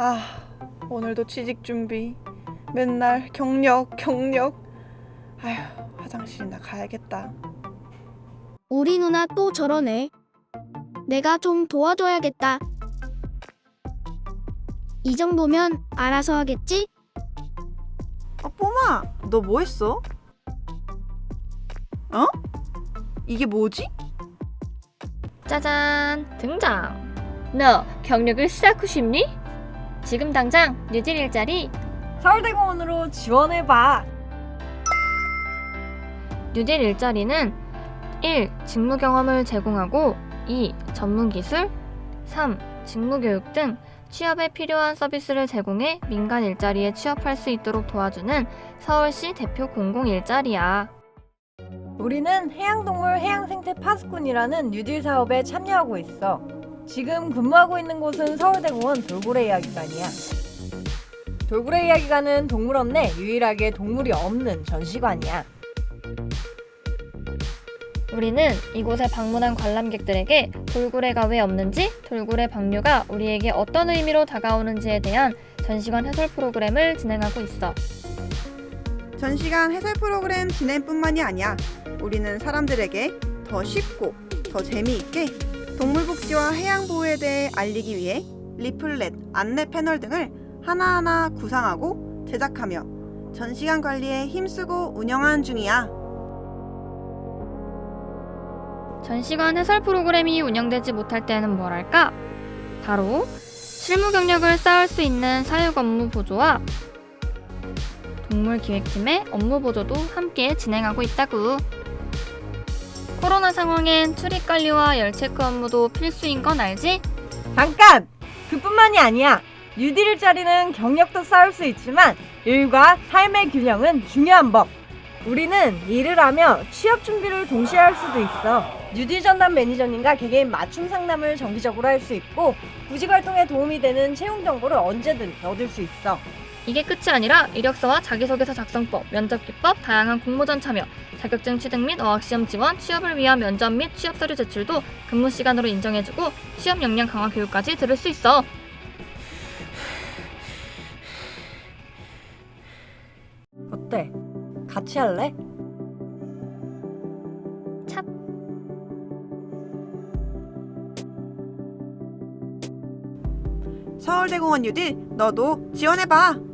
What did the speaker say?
아, 오늘도 취직 준비. 맨날 경력, 경력. 아휴, 화장실이나 가야겠다. 우리 누나 또 저러네. 내가 좀 도와줘야겠다. 이 정도면 알아서 하겠지? 아, 뽀마, 너 뭐 했어? 어? 이게 뭐지? 짜잔 등장 너 경력을 쌓고 싶니? 지금 당장 뉴딜 일자리 서울대공원으로 지원해봐. 뉴딜 일자리는 1. 직무 경험을 제공하고 2. 전문 기술 3. 직무 교육 등 취업에 필요한 서비스를 제공해 민간 일자리에 취업할 수 있도록 도와주는 서울시 대표 공공 일자리야. 우리는 해양동물 해양생태 파수꾼이라는 뉴딜 사업에 참여하고 있어. 지금 근무하고 있는 곳은 서울대공원 돌고래 이야기관이야. 돌고래 이야기관은 동물원 내 유일하게 동물이 없는 전시관이야. 우리는 이곳에 방문한 관람객들에게 돌고래가 왜 없는지, 돌고래 방류가 우리에게 어떤 의미로 다가오는지에 대한 전시관 해설 프로그램을 진행하고 있어. 전시간 해설 프로그램 진행뿐만이 아니야. 우리는 사람들에게 더 쉽고 더 재미있게 동물복지와 해양보호에 대해 알리기 위해 리플렛, 안내 패널 등을 하나하나 구상하고 제작하며 전시간 관리에 힘쓰고 운영하는 중이야. 전시관 해설 프로그램이 운영되지 못할 때는 뭘 할까? 바로 실무 경력을 쌓을 수 있는 사육 업무 보조와 동물 기획팀의 업무 보조도 함께 진행하고 있다고. 코로나 상황엔 출입 관리와 열 체크 업무도 필수인 건 알지? 잠깐! 그뿐만이 아니야. 뉴딜 일자리는 경력도 쌓을 수 있지만 일과 삶의 균형은 중요한 법. 우리는 일을 하며 취업 준비를 동시에 할 수도 있어. 뉴딜 전담 매니저님과 개개인 맞춤 상담을 정기적으로 할 수 있고 구직 활동에 도움이 되는 채용 정보를 언제든 얻을 수 있어. 이게 끝이 아니라 이력서와 자기소개서 작성법, 면접 기법, 다양한 공모전 참여, 자격증 취득 및 어학시험 지원, 취업을 위한 면접 및 취업 서류 제출도 근무 시간으로 인정해주고 취업 역량 강화 교육까지 들을 수 있어. 어때? 같이 할래? 찹. 서울대공원 유딜 너도 지원해봐.